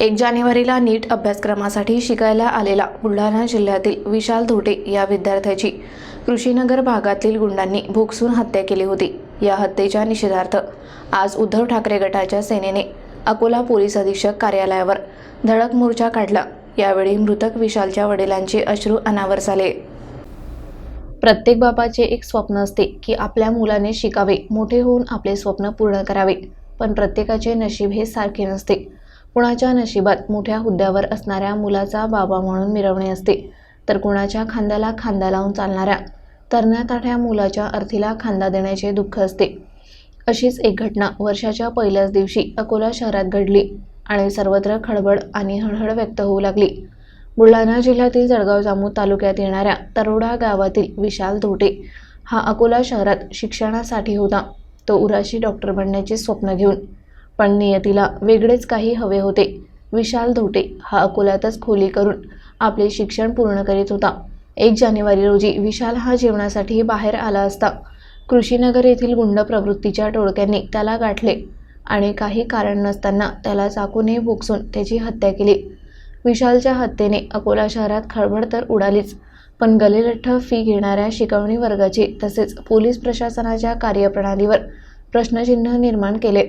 एक जानेवारीला नीट अभ्यासक्रमासाठी शिकायला आलेला बुलढाणा जिल्ह्यातील विशाल धोटे या विद्यार्थ्याची कृषीनगर भागातील गुंडांनी भोगसून हत्या केली होती. या हत्येच्या निषेधार्थ आज उद्धव ठाकरे गटाच्या सेनेने अकोला पोलीस अधीक्षक कार्यालयावर धडक मोर्चा काढला. यावेळी मृतक विशालच्या वडिलांचे अश्रू अनावर झाले. प्रत्येक बाबाचे एक स्वप्न असते की आपल्या मुलाने शिकावे मोठे होऊन आपले स्वप्न पूर्ण करावे पण प्रत्येकाचे नशीब हे सारखे नसते. कुणाच्या नशिबात मोठ्या हुद्द्यावर असणाऱ्या मुलाचा बाबा म्हणून मिरवणे असते. तर कुणाच्या खांद्याला खांदा लावून चालणाऱ्या तरण्याताठ्या मुलाच्या अर्थीला खांदा देण्याचे दुःख असते. अशीच एक घटना वर्षाच्या पहिल्याच दिवशी अकोला शहरात घडली आणि सर्वत्र खळबळ आणि हळहळ व्यक्त होऊ लागली. बुलढाणा जिल्ह्यातील जळगाव जामू तालुक्यात येणाऱ्या तरोडा गावातील विशाल धोटे हा अकोला शहरात शिक्षणासाठी होता. तो उराशी डॉक्टर बनण्याचे स्वप्न घेऊन पण नियतीला वेगळेच काही हवे होते. विशाल धोटे हा अकोल्यातच खोली करून आपले शिक्षण पूर्ण करीत होता. एक जानेवारी रोजी विशाल हा जेवणासाठी बाहेर आला असता. कृषीनगर येथील गुंड प्रवृत्तीच्या टोळक्यांनी त्याला गाठले आणि काही कारण नसताना त्याला चाकूने भोगसून त्याची हत्या केली. विशालच्या हत्येने अकोला शहरात खळबळ तर उडालीच पण गलेलठ्ठ फी घेणाऱ्या शिकवणी वर्गाची तसेच पोलीस प्रशासनाच्या कार्यप्रणालीवर प्रश्नचिन्ह निर्माण केले.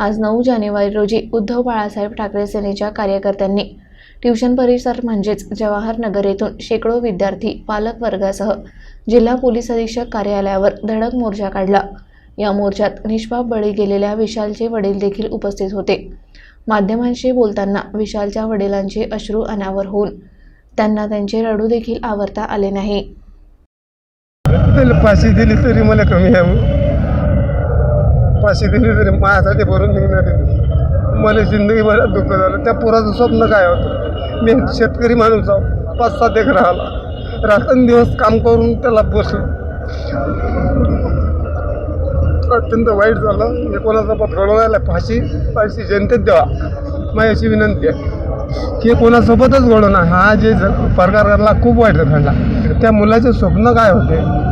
आज नऊ जानेवारी रोजी उद्धव बाळासाहेब ठाकरे सेनेच्या कार्यकर्त्यांनी ट्युशन परिसर म्हणजेच जवाहरनगर येथून शेकडो विद्यार्थी पालक वर्गासह जिल्हा पोलीस अधीक्षक कार्यालयावर धडक मोर्चा काढला. या मोर्चात निष्पाप बळी गेलेल्या विशालचे वडील देखील उपस्थित होते. माध्यमांशी बोलताना विशालच्या वडिलांचे अश्रू अनावर होऊन त्यांना त्यांचे रडू देखील आवरता आले नाही. फाशी दिली तरी मला कमी आहे. पाचशे फाशी दिली तरी माझ्यासाठी भरून निघणार आहे. मला जिंदगीभरात दुःख झालं. त्या पुराचं स्वप्न काय होतं? मी शेतकरी माणूस आहो. पाच सात एक राहिला रात्रंदिवस काम करून त्याला बसलो. अत्यंत वाईट झालं. हे कोणाचा पद घडवण्याला फाशी फाशी जनतेत द्यावा. माझी अशी विनंती आहे. की कोणासोबतच घडवणार हा जे प्रकार घडला खूप वाईट घडला. त्या मुलाचे स्वप्न काय होते?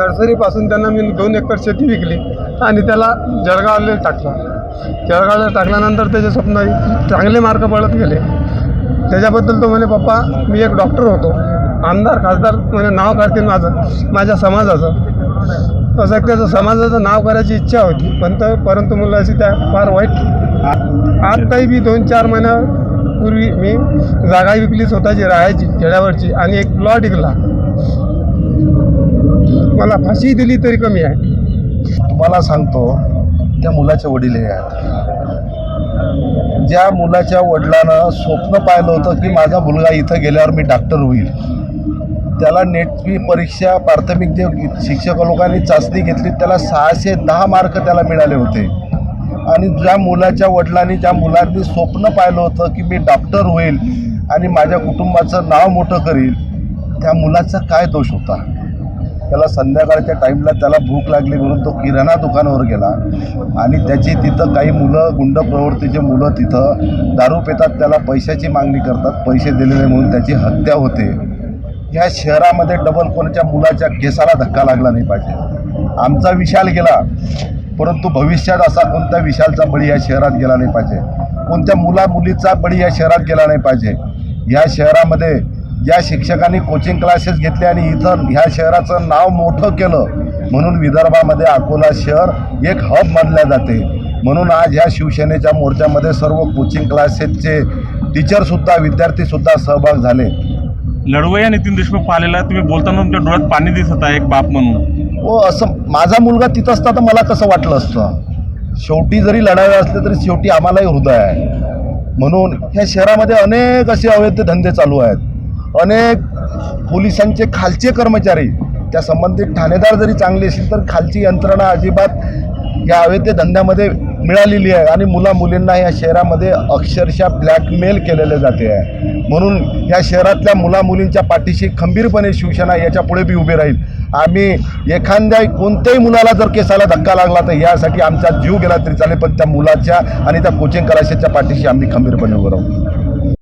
नर्सरीपासून त्यांना मी दोन एकर शेती विकली आणि त्याला जळगावला टाकला. जळगावला टाकल्यानंतर त्याचे स्वप्न चांगले मार्क पडत गेले. त्याच्याबद्दल तो म्हणे पप्पा मी एक डॉक्टर होतो. आमदार खासदार म्हणे नाव काढतील माझं माझ्या समाजाचं. असं त्याचं समाजाचं नाव करायची इच्छा होती पण तर परंतु मुलाची त्या फार वाईट आत्ताही मी दोन चार महिन्यापूर्वी मी जागा विकली स्वतःची राहायची खेड्यावरची आणि एक प्लॉट विकला. मला फाशी दिली तरी कमी आहे. तुम्हाला सांगतो त्या मुलाचे वडील हे आहेत. ज्या मुलाच्या वडिलानं स्वप्न पाहिलं होतं की माझा मुलगा इथं गेल्यावर मी डॉक्टर होईल. त्याला नेटची परीक्षा प्राथमिक जे शिक्षक लोकांनी चाचणी घेतली त्याला सहाशे दहा मार्क त्याला मिळाले होते. आणि ज्या मुलाच्या वडिलांनी ज्या मुलांनी स्वप्न पाहिलं होतं की मी डॉक्टर होईल आणि माझ्या कुटुंबाचं नाव मोठं करील त्या मुलाचा काय दोष होता? त्याला संध्याकाळच्या टाईमला त्याला भूक लागली म्हणून तो किराणा दुकानावर गेला आणि त्याची तिथं काही मुलं गुंड प्रवृत्तीचे मुलं तिथं दारू पितात त्याला पैशाची मागणी करतात पैसे दिले नाही म्हणून त्याची हत्या होते. या शहरामध्ये डबल कोणाच्या मुलाच्या केसाला धक्का लागला नाही पाहिजे. आमचा विशाल गेला परंतु भविष्यात असा कोणत्या विशालचा बळी या शहरात गेला नाही पाहिजे. कोणत्या मुला मुलीचा बळी या शहरात गेला नाही पाहिजे. या शहरामध्ये ज्या शिक्षकांनी कोचिंग क्लासेस घेतले आणि इथं ह्या शहराचं नाव मोठं केलं. म्हणून विदर्भामध्ये अकोला शहर एक हब मानल्या जाते. म्हणून आज ह्या शिवसेनेच्या मोर्चामध्ये सर्व कोचिंग क्लासेसचे टीचरसुद्धा विद्यार्थीसुद्धा सहभाग झाले. लढवय्या नितीन देशमुख पाहिलेला तुम्ही बोलताना तुमच्या डोळ्यात पाणी दिसत आहे एक बाप म्हणून. व असं माझा मुलगा तिथं असता तर मला कसं वाटलं असतं? शेवटी जरी लढावे असले तरी शेवटी आम्हालाही हृदय आहे. म्हणून ह्या शहरामध्ये अनेक असे अवैध धंदे चालू आहेत. अनेक पोलिसांचे खालचे कर्मचारी त्या संबंधित ठाणेदार जरी चांगले असतील तर खालची यंत्रणा अजिबात या अवैध धंद्यामध्ये मिळालेली आहे. आणि मुला मुलींना या शहरामध्ये अक्षरशः ब्लॅकमेल केलेले जाते आहे. म्हणून या शहरातल्या मुला मुलींच्या पाठीशी खंबीरपणे शिवसेना याच्यापुढे बी उभी राहील. आम्ही एखाद्या कोणत्याही मुलाला जर केसाला धक्का लागला तर यासाठी आमचा जीव गेला तरी चालेल. पण त्या मुलाच्या आणि त्या कोचिंग क्लासेसच्या पाठीशी आम्ही खंबीरपणे उभं राहू.